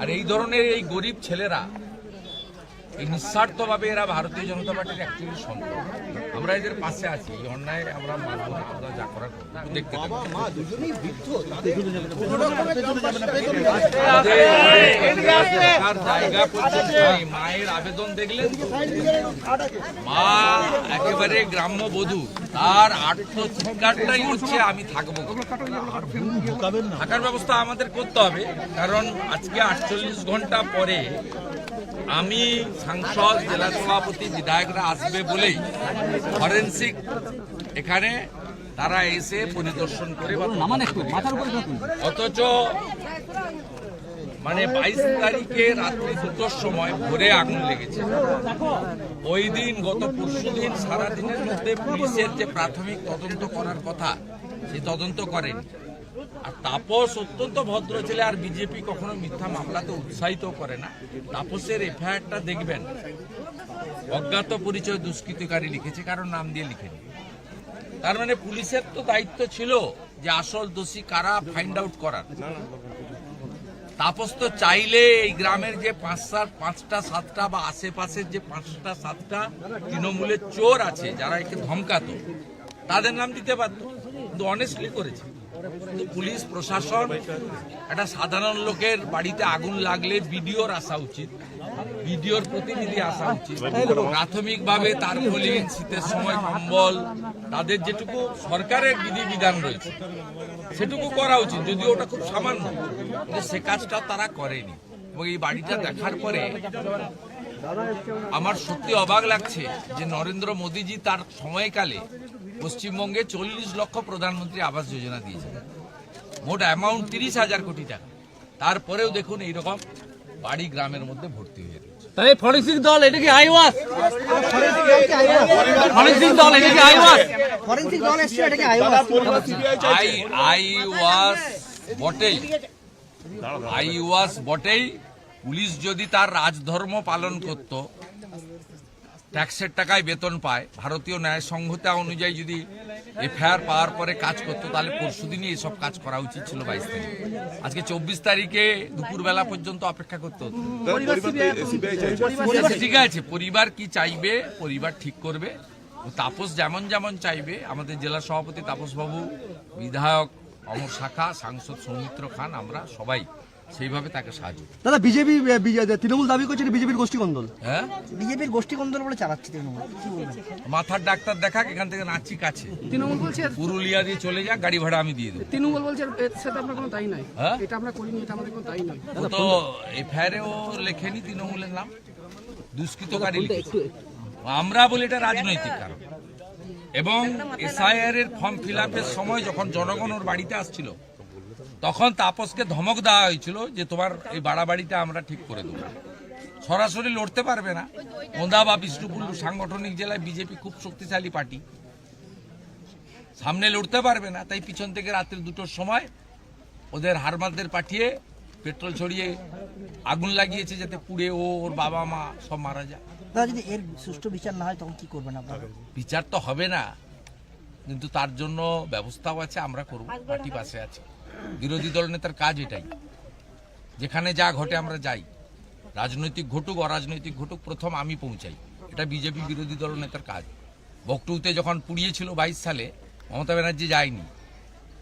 আর এই ধরনের এই গরিব ছেলেরা এই নিঃস্বার্থভাবে এরা ভারতীয় জনতা পার্টির অ্যাকচুয়ালি সম্পদ আমরা এদের পাশে আছি এই অন্যায় আমরা মানব না আমরা যা করার দেখতে জায়গা পর্যন্ত মায়ের আবেদন দেখলেন? তো? মা একেবারে গ্রাম্য বধূ তার আত্মচিৎকারটাই হচ্ছে আমি থাকব থাকার ব্যবস্থা আমাদের করতে হবে কারণ আজকে আটচল্লিশ ঘণ্টা পরে আমি সাংসদ, জেলা সভাপতি, বিধায়করা আসবে বলেই ফরেন্সিক এখানে তারা এসে পরিদর্শন করে অথচ মানে বাইশ তারিখে রাত্রি দুটোর সময় ভোরে আগুন লেগেছে। ওই দিন, গত পরশু দিন সারাদিনের মধ্যে পুলিশের যে প্রাথমিক তদন্ত করার কথা সেই তদন্ত করেনি। আর তাপস অত্যন্ত ভদ্র ছেলে, আর বিজেপি কখনো মিথ্যা মামলাতে উৎসাহিত করে না। তাপসের এফআইআরটা দেখবেন। অজ্ঞাত পরিচয় দুষ্কৃতিকারী লিখেছে কারণ নাম দিয়ে লিখেনি। তার মানে পুলিশের তো দায়িত্ব ছিল যে আসল দোষী কারা ফাইন্ড আউট করার। তাপস তো চাইলে এই গ্রামের যে পাঁচ সাত পাঁচটা, সাতটা বা আশেপাশের যে পাঁচটা, সাতটা তৃণমূলের চোর আছে, যারা একে ধমকাতো, তাদের নাম দিতে পারত কিন্তু অনেস্টলি করেছে। পুলিশ, প্রশাসন, একটা সাধারণ লোকের বাড়িতে আগুন লাগলে বিডিওর আসা উচিত। বিডিওর প্রতিনিধি আসা উচিত। প্রাথমিকভাবে তার বলিন শীতের সময় কম্বল, তাদের যেটুকু সরকারের বিধিবিধান রয়েছে, সেটুকু করা উচিত, যদিও ওটা খুব সামান্য। সে কাজটা তারা করেনি। এবং এই বাড়িটা দেখার পরে আমার সত্যি অবাক লাগছে যে নরেন্দ্র মোদীজি তার সময়কালে পশ্চিমবঙ্গে চল্লিশ লক্ষ প্রধানমন্ত্রী আবাস যোজনা দিয়েছেন। মোট অ্যামাউন্ট তিরিশ হাজার কোটি টাকা। তারপরেও দেখুন এইরকম বাড়ি গ্রামের মধ্যে ভর্তি হয়ে রয়েছে। তাহলে ফরেন্সিক দল এটা কি আইওয়াস? ফরেন্সিক দল এটা কি আইওয়াস? ফরেন্সিক দল এসছে এটাকে আইওয়াস? আই আই ওয়াস বটেই। আই ওয়াস বটেই। পুলিশ যদি তার রাজধর্ম পালন করত ট্যাক্সের টাকায় বেতন পায়। ভারতীয় ন্যায় সংহিতা অনুযায়ী যদি এফআইআর পাওয়ার পরে কাজ করতো তাহলে পরশুদিনই এসব কাজ করা উচিত ছিল বাইশ তারিখ। আজকে চব্বিশ তারিখে দুপুরবেলা পর্যন্ত অপেক্ষা করতে হতো। ঠিক আছে পরিবার কি চাইবে পরিবার ঠিক করবে। ও তাপস যেমন যেমন চাইবে আমাদের জেলা সভাপতি তাপসবাবু বিধায়ক অমর শাখা সাংসদ সৌমিত্র খান আমরা সবাই সেইভাবে তাকে সাহায্য দাদা বিজেপি তৃণমূল দাবি করছে বিজেপির গোষ্ঠী কন্দল হ্যাঁ? বিজেপির গোষ্ঠী কন্দল বলে চালাচ্ছে তৃণমূল মাথার ডাক্তার দেখাক এখান থেকে নাচি কাছে। তৃণমূল বলছে পুরুলিয়া দিয়ে চলে যাক গাড়ি ভাড়া আমি দিয়ে দেবো। তৃণমূল বলছে এর সাথে কোনো তাই নাই হ্যাঁ? এটা আমরা করিনি এটা আমাদের কোনো তাই তো এফআইআরে ও লেখেনি তৃণমূলের নাম। দুষ্কৃতকারী আমরা বলি এটা রাজনৈতিক কারণ। এবং এসআইআর এর ফর্ম ফিল আপের সময় যখন জনগণ ওর বাড়িতে আসছিল তখন তাপসকে ধমক দেওয়া হয়েছিল যে তোমার এই বাড়াবাড়িটা আমরা ঠিক করে দেবো। সরাসরি লড়তে পারবে না। ওন্দা বা বিষ্ণুপুর সাংগঠনিক জেলায় বিজেপি খুব শক্তিশালী পার্টি। সামনে লড়তে পারবে না তাই পিছন থেকে রাত্রি দুটোর সময় ওদের হারমাদদের পাঠিয়ে পেট্রোল ছড়িয়ে আগুন লাগিয়েছে যাতে পুড়ে ও ওর বাবা মা সব মারা যায়। যদি এর সুষ্ঠু বিচার না হয় তখন কি করবেন আপনারা? বিচার তো হবে না কিন্তু তার জন্য ব্যবস্থাও আছে আমরা করব পার্টি পাশে আছে। বিরোধী দল নেতার কাজ এটাই। যেখানে যা ঘটে আমরা যাই। রাজনৈতিক ঘটুক অরাজনৈতিক ঘটুক প্রথম আমি পৌঁছাই। এটা বিজেপি বিরোধী দল নেতার কাজ। বকটুতে যখন পুড়িয়েছিল বাইশ সালে মমতা ব্যানার্জি যায়নি।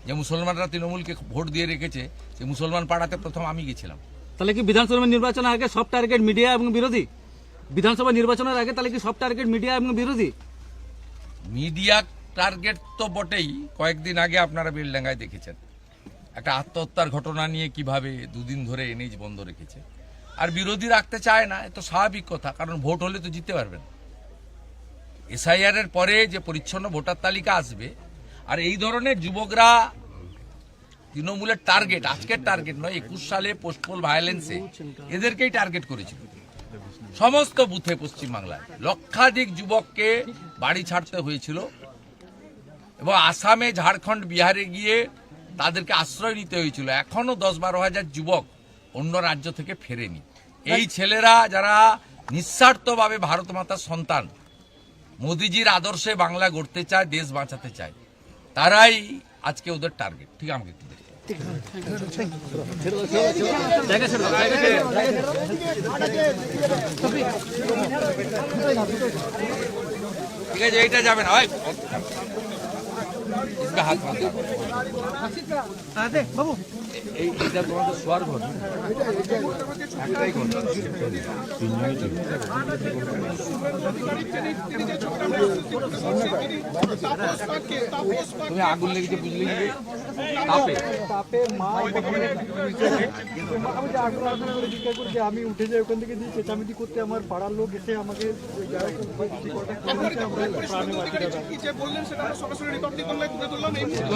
যে মুসলমানরা তৃণমূলকে ভোট দিয়ে রেখেছে সে মুসলমান পাড়াতে প্রথম আমি গেছিলাম। তাহলে কি বিধানসভা নির্বাচনের আগে সব টার্গেট মিডিয়া এবং বিরোধী? বিধানসভা নির্বাচনের আগে তাহলে কি সব টার্গেট মিডিয়া এবং বিরোধী? মিডিয়া টার্গেট তো বটেই। কয়েকদিন আগে আপনারা বেলডাঙ্গায় দেখেছেন। একটা আত্মহত্যার ঘটনা নিয়ে কীভাবে দুদিন ধরে এনএইচ বন্ধ রেখেছে। আর বিরোধী রাখতে চায় না, এ তো স্বাভাবিক কথা, কারণ ভোট হলে তো জিততে পারবেন এসআইআর এর পরে যে পরিচ্ছন্ন ভোটার তালিকা আসবে, আর এই ধরনের যুবকরা তৃণমূলের টার্গেট আজকের টার্গেট নয়, একুশ সালে পোস্টপোল ভায়োলেন্সে এদেরকেই টার্গেট করেছিল। সমস্ত বুথে পশ্চিমবাংলায় লক্ষাধিক যুবককে বাড়ি ছাড়তে হয়েছিল। এবং আসামে ঝাড়খণ্ড বিহারে গিয়ে তাদেরকে আশ্রয় নিতে হয়েছিল। এখনও দশ বারো হাজার যুবক অন্য রাজ্য থেকে ফেরেনি। এই ছেলেরা যারা নিঃস্বার্থভাবে ভারত মাতার সন্তান, মোদিজির আদর্শে বাংলা গড়তে চায়, দেশ বাঁচাতে চায়, তারাই আজকে ওদের টার্গেট ঠিক আমাকে। ঠিক আছে, এইটা যাবে না इसका हाथ बाबू। इधर स्वर्ग सा स्वर তুমি আগুন লেগেছে বুঝলি? কি তাপে আমি উঠে যাই ওখান থেকে দিয়ে চেঁচামেচি করতে আমার পাড়ার লোক এসে আমাকে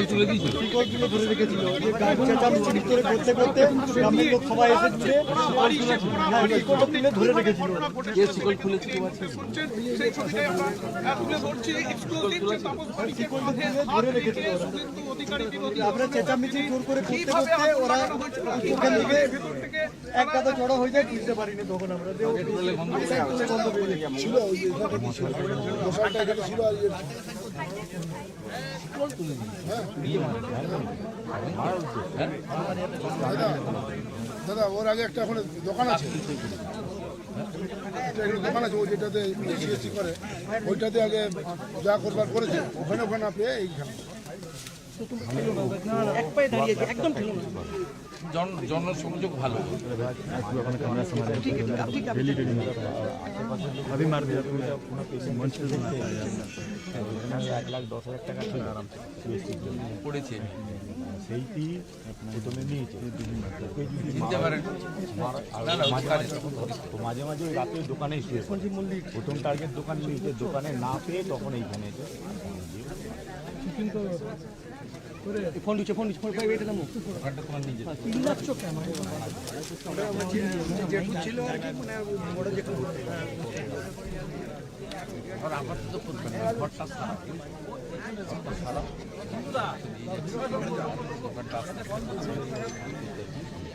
তুলে ধরে রেখেছিল। যে চেঁচামেচি করে করতে করতে গ্রামের লোক সবাই এসে জুড়ে শিকড়টা তুলে ধরে রেখেছিল। কে শিকল খুলেছে। তোমার শিকড়টা তুলে ধরে রেখেছিল ওরা। আমরা চেঁচামেচি জোর করে করতে করতে ওরা ওখান থেকে এক কাদা জড়ো হয়ে যায় বুঝতে পারিনি তখন আমরা। যে ও- বন্ধ হয়ে। গেছে। দাদা, ওর আগে একটা ওখানে দোকান আছে। দোকান আছে ওই যেটাতে সিএসসি করে, ওইটাতে আগে যা করবার করেছে, ওখানে ওখানে পেয়ে এইখানে। এক পায়ে দাঁড়িয়েছে একদম ঠিক না জন জনসংযোগ ভালো। পড়েছে। সেইটি প্রথমে নিয়েছে চিনতে পারেন। না না ওখানে তো মাঝে মাঝে ওই রাতে দোকানে প্রথম টার্গেট দোকান নিয়েছে দোকানে না পেয়ে তখন এইখানে এসে ফোন দিচ্ছে ফোন দিচ্ছে ফোন পাই এটা নামো ওখানটা তোমার ছিল আর আপাতত করবেন না, ঘরটা সারা ঘরটা সারা দোকানটা আস্তে আস্তে জি,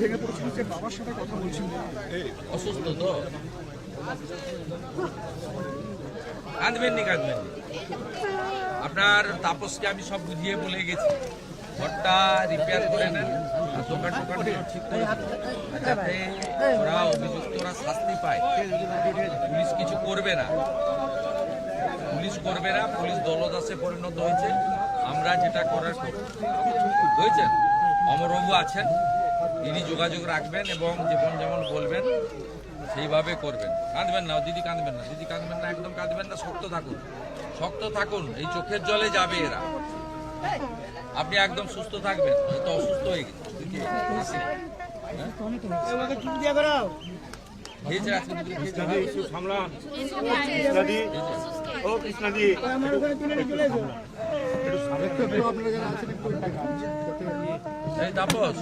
গেছে। ঠিক আছে, দুজন। কত বয়স হলো? অসুস্থ তো। কাঁদবেন নি কাঁদবেন আপনার তাপসকে আমি সব বুঝিয়ে বলে গেছি। ঘরটা রিপেয়ার করে নেন দোকান ঠিক করে যাতে ওরা শাস্তি পায়। পুলিশ কিছু করবে না। পুলিশ করবে না পুলিশ দলদাসে পরিণত হয়েছে। আমরা যেটা করার করব বুঝেছেন আছেন। তিনি যোগাযোগ রাখবেন এবং যেমন যেমন বলবেন সেইভাবে করবেন। কাঁদবেন না দিদি কাঁদবেন না দিদি কাঁদবেন না একদম কাঁদবেন না শক্ত থাকুন। শক্ত থাকুন এই চোখের জলে যাবে এরা। আপনি একদম সুস্থ থাকবেন তো অসুস্থ হয়ে গেছে। ও এই তাপস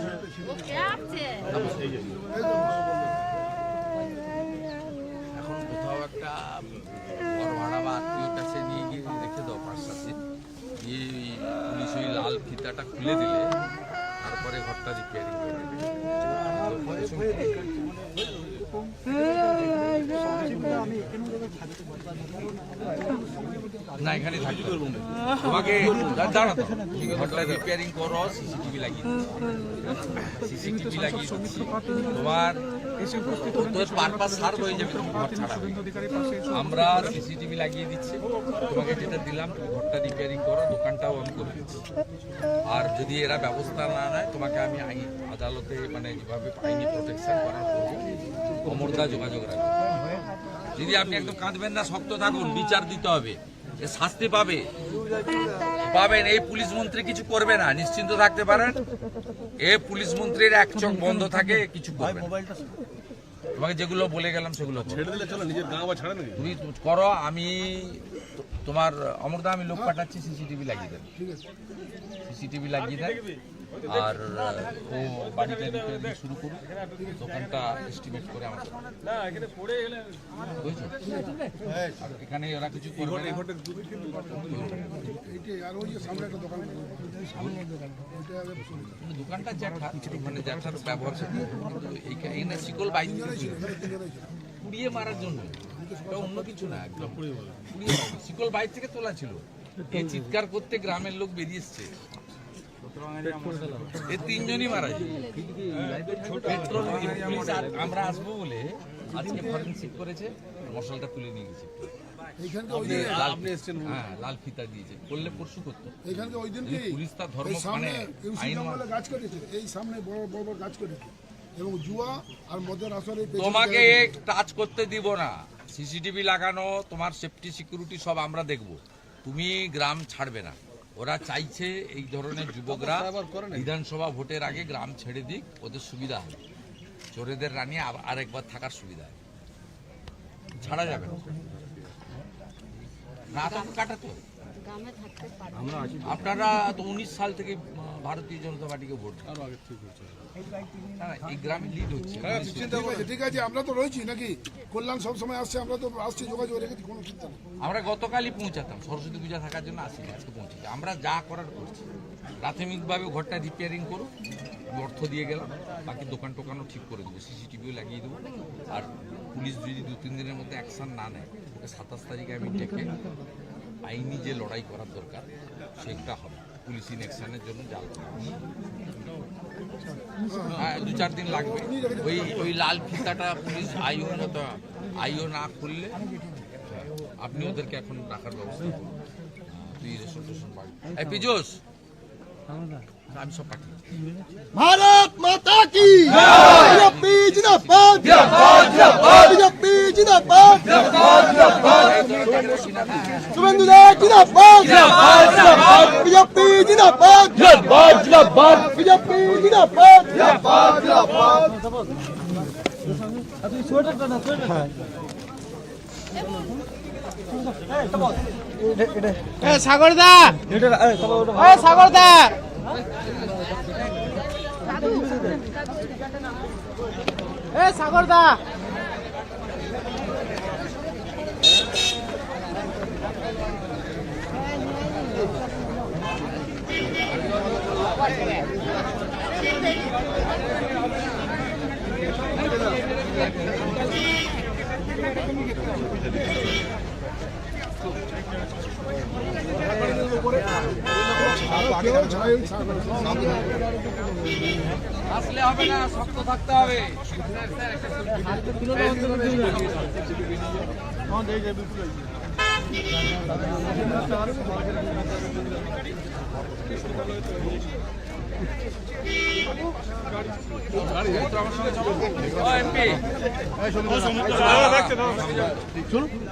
এখন কোথাও একটা বড় ভাড়া বা আত্মীয়র কাছে নিয়ে গিয়ে রেখে দাও পাঁচ সাত দিন দিয়ে পুলিশ ওই লাল ফিতাটা খুলে দিলে তারপরে ঘরটা রিপেয়ারিং না, এখানে থাকতে। তোমাকে দাঁড়া তো। রিপেয়ারিং করো সিসিটিভি লাগিয়ে লাগিয়ে তোমার তোর পারপাস সার্ভ হয়ে যাবে তুমি আমরা সিসিটিভি লাগিয়ে দিচ্ছি। তোমাকে যেটা দিলাম, তুমি ঘরটা রিপেয়ারিং করো, দোকানটাও অন করে দিচ্ছি। আর যদি এরা ব্যবস্থা না নেয়, তোমাকে আমি আইন, আদালতে মানে যেভাবে আইনি প্রোটেকশন করার অমরদা যোগাযোগ রাখবে যদি আপনি একদম কাঁদবেন না শক্ত থাকুন বিচার দিতে হবে। এ শাস্তি পাবে। পাবেন। এই পুলিশ মন্ত্রী কিছু করবে না নিশ্চিন্ত থাকতে পারেন। এ পুলিশ মন্ত্রীর এক চোখ বন্ধ থাকে কিছু করবে তোমাকে যেগুলো বলে গেলাম সেগুলো তুমি করো আমি তোমার অমরদা আমি লোক পাঠাচ্ছি সিসিটিভি লাগিয়ে দেন। সিসিটিভি লাগিয়ে দেন। আর ও বাড়িটা রিপেয়ারিং শুরু করুন দোকানটা এস্টিমেট করে আমার এখানে ওরা কিছু করবে। দোকানটা জ্যাঠা মানে জ্যাঠার ব্যবহার। কিন্তু এই- এই না শিকল বাইরে পুড়িয়ে। মারার জন্য। অন্য কিছু না, একদম। পুড়িয়ে শিকল বাইর থেকে তোলা ছিল। এই চিৎকার করতে গ্রামের লোক বেরিয়ে এসছে। এই তিনজনই মারা পেট্রোল আমরা আসব বলে আজকে ফরেন্সিক করেছে মশলাটা তুলে নিয়ে গেছে লাল হ্যাঁ ফিতা দিয়েছে। করলে পরশু করতো। এইখানকে ওই দিন পুলিশ তার ধর্ম মানে ইউসি আইন জঙ্গলে গাছ কেটেছে এই সামনে বড় বড় বড় গাছ কেটেছে এবং জুয়া আর মদের আসরে তোমাকে টাচ করতে দিব না। সিসিটিভি লাগানো তোমার সেফটি সিকিউরিটি সব আমরা দেখব। তুমি গ্রাম ছাড়বে না। ওরা চাইছে এই ধরনের যুবকরা বিধানসভা ভোটের আগে গ্রাম ছেড়ে দিক ওদের সুবিধা হবে। চোরেদের রানী আরেকবার থাকার সুবিধা হবে। ছাড়া যাবে না। তো কাটাতে হবে গ্রামে থাকতে পারে। আপনারা তো উনিশ সাল থেকে ভারতীয় জনতা পার্টিকে ভোট হচ্ছে ঠিক আছে ঠিক আছে আমরা তো রয়েছি নাকি? কল্যাণ সব সময় আসছে আমরা তো আসছি যোগাযোগ রেখেছি কোনো চিন্তা নেই। আমরা গতকালই পৌঁছাতাম সরস্বতী পূজা থাকার জন্য আসি আজকে পৌঁছেছি। আমরা যা করার করছি। প্রাথমিকভাবে ঘরটা রিপেয়ারিং করো অর্থ দিয়ে গেলাম বাকি দোকান টোকানও ঠিক করে দেবো সিসিটিভিও লাগিয়ে দেবো। আর পুলিশ যদি দু তিন দিনের মধ্যে অ্যাকশন না নেয় ওকে সাতাশ তারিখে আমি ডেকে আইনি যে লড়াই করার দরকার সেটা হবে। পুলিশ ইন অ্যাকশনের জন্য জাল হ্যাঁ হ্যাঁ, দু চার দিন লাগবে। ওই ওই লাল ফিতাটা পুলিশ আইও না আইও না খুললে। আপনি ওদেরকে এখন রাখার ব্যবস্থা করুন। তুই রেশন টেশন বাড়ি এপিজোস আমি সব পাঠিয়ে ভারত মাতা কি? শুভেন্দু জিন্দাবাদ। জিন্দাবাদ জিন্দাবাদ। জিন্দাবাদ জিন্দাবাদ জিন্দাবাদ আপনি সোয়েটারটা এ সোয়েটার দা সাগরদা সাগরদা সাগরদা আসলে হবে না শক্ত থাকতে হবে।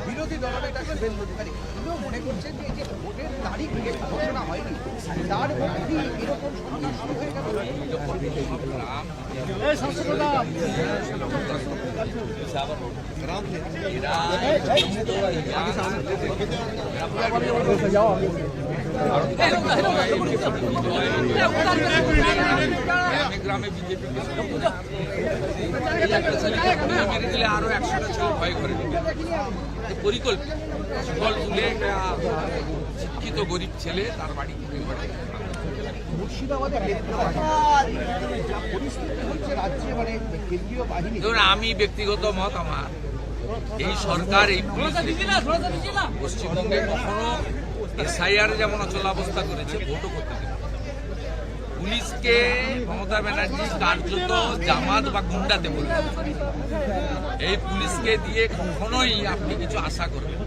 বিরোধী দলের মনে করছেন যে এই যে ঘোষণা হয়নি। তার মধ্যেই এরকম ঘটনা শুরু হয়ে গেল। গ্রামে বিজেপি মেরে দিলে আরও একশোটা ছেলে ভয় করে পরিকল্পিত। সকল তুলে শিক্ষিত গরিব ছেলে তার বাড়ি মানে আমি ব্যক্তিগত মত আমার। এই সরকার এই পুলিশ পশ্চিমবঙ্গে কখনো এসআইআর যেমন অচলাবস্থা করেছে ভোটও করতে। পুলিশকে মমতা ব্যানার্জি কার্যত জামাত বা গুন্ডাতে বলবে। এই পুলিশকে দিয়ে কখনোই আপনি কিছু আশা করবেন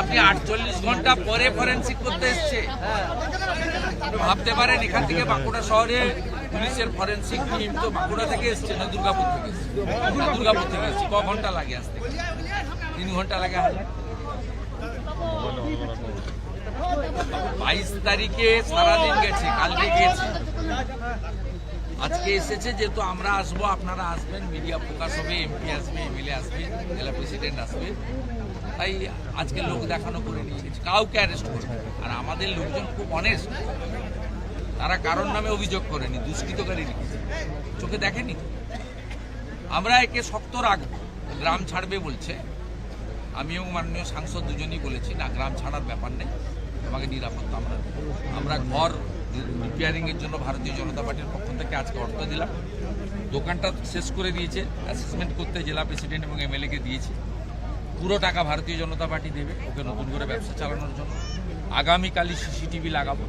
আপনি আটচল্লিশ ঘণ্টা পরে ফরেন্সিক করতে এসছে। ভাবতে পারেন, এখান থেকে বাঁকুড়া শহরে পুলিশের ফরেন্সিক টিম তো বাঁকুড়া থেকে এসছে, না দুর্গাপুর থেকে এসছে? দুর্গাপুর থেকে এসছে। ক ঘণ্টা লাগে আসতে? তিন ঘণ্টা লাগে হাজার বাইশ তারিখে সারাদিন গেছে, কালকে গেছে। আজকে এসেছে যেহেতু আমরা আসব, আপনারা আসবেন, মিডিয়া ফোকাস হবে, এমপি আসবে, এমএলএ আসবে, জেলা প্রেসিডেন্ট আসবে। তাই আজকে লোক দেখানো করে নিয়ে কাউকে অ্যারেস্ট করবে আর আমাদের লোকজন খুব অনেস্ট তারা কারোর নামে অভিযোগ করেনি, দুষ্কৃতকারী লিখেছে। চোখে দেখেনি আমরা একে শক্ত রাখব, গ্রাম ছাড়বে বলছে। আমি এবং মাননীয় সাংসদ দুজনই বলেছি, না, গ্রাম ছাড়ার ব্যাপার নেই। আমাকে নিরাপত্তা। আমরা আমরা ঘর রিপেয়ারিংয়ের জন্য ভারতীয় জনতা পার্টির পক্ষ থেকে আজকে অর্থ দিলাম। দোকানটা শেষ করে দিয়েছে অ্যাসেসমেন্ট করতে জেলা প্রেসিডেন্ট এবং এমএলএ কে দিয়েছি। পুরো টাকা ভারতীয় জনতা পার্টি দেবে, ওকে নতুন করে ব্যবসা চালানোর জন্য। আগামীকালই সিসিটিভি লাগাবো।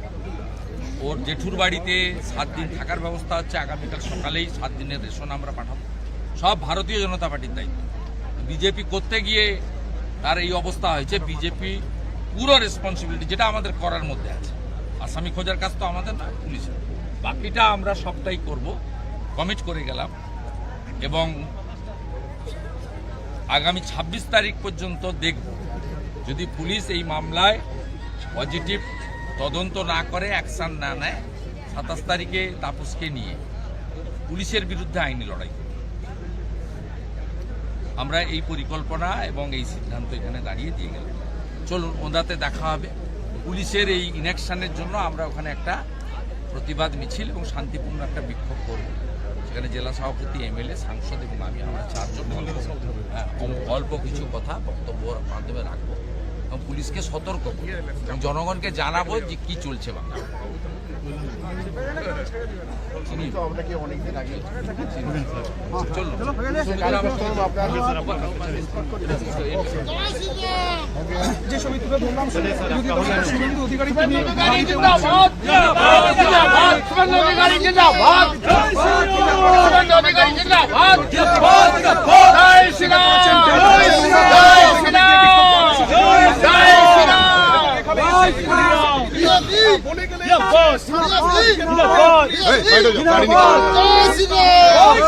ওর জেঠুর বাড়িতে সাত দিন থাকার ব্যবস্থা হচ্ছে আগামীকাল সকালেই সাত দিনের রেশন আমরা পাঠাবো। সব ভারতীয় জনতা পার্টির দায়িত্ব। বিজেপি করতে গিয়ে তার এই অবস্থা হয়েছে, বিজেপি পুরো রেসপন্সিবিলিটি যেটা আমাদের করার মধ্যে আছে। আসামি খোঁজার কাজ তো আমাদের না পুলিশের। বাকিটা আমরা সবটাই করব কমিট করে গেলাম। এবং আগামী ২৬ তারিখ পর্যন্ত দেখব যদি পুলিশ এই মামলায় পজিটিভ তদন্ত না করে অ্যাকশন না নেয়, সাতাশ তারিখে তাপসকে নিয়ে পুলিশের বিরুদ্ধে আইনি লড়াই আমরা এই পরিকল্পনা এবং এই সিদ্ধান্ত এখানে দাঁড়িয়ে দিয়ে গেলাম। চলুন ওদাতে দেখা হবে। পুলিশের এই ইনেকশানের জন্য আমরা ওখানে একটা প্রতিবাদ মিছিল এবং শান্তিপূর্ণ একটা বিক্ষোভ করব। সেখানে জেলা সভাপতি এমএলএ সাংসদ এবং আমি আমরা চারজন অল্প হ্যাঁ, অল্প কিছু কথা বক্তব্য মাধ্যমে রাখব এবং পুলিশকে সতর্ক জনগণকে জানাব যে কি চলছে বাংলা চিনি চলুন যে শুভেন্দু অধিকারী তিনি Ina Boss! Ina Boss! Ina Boss! Ina Boss!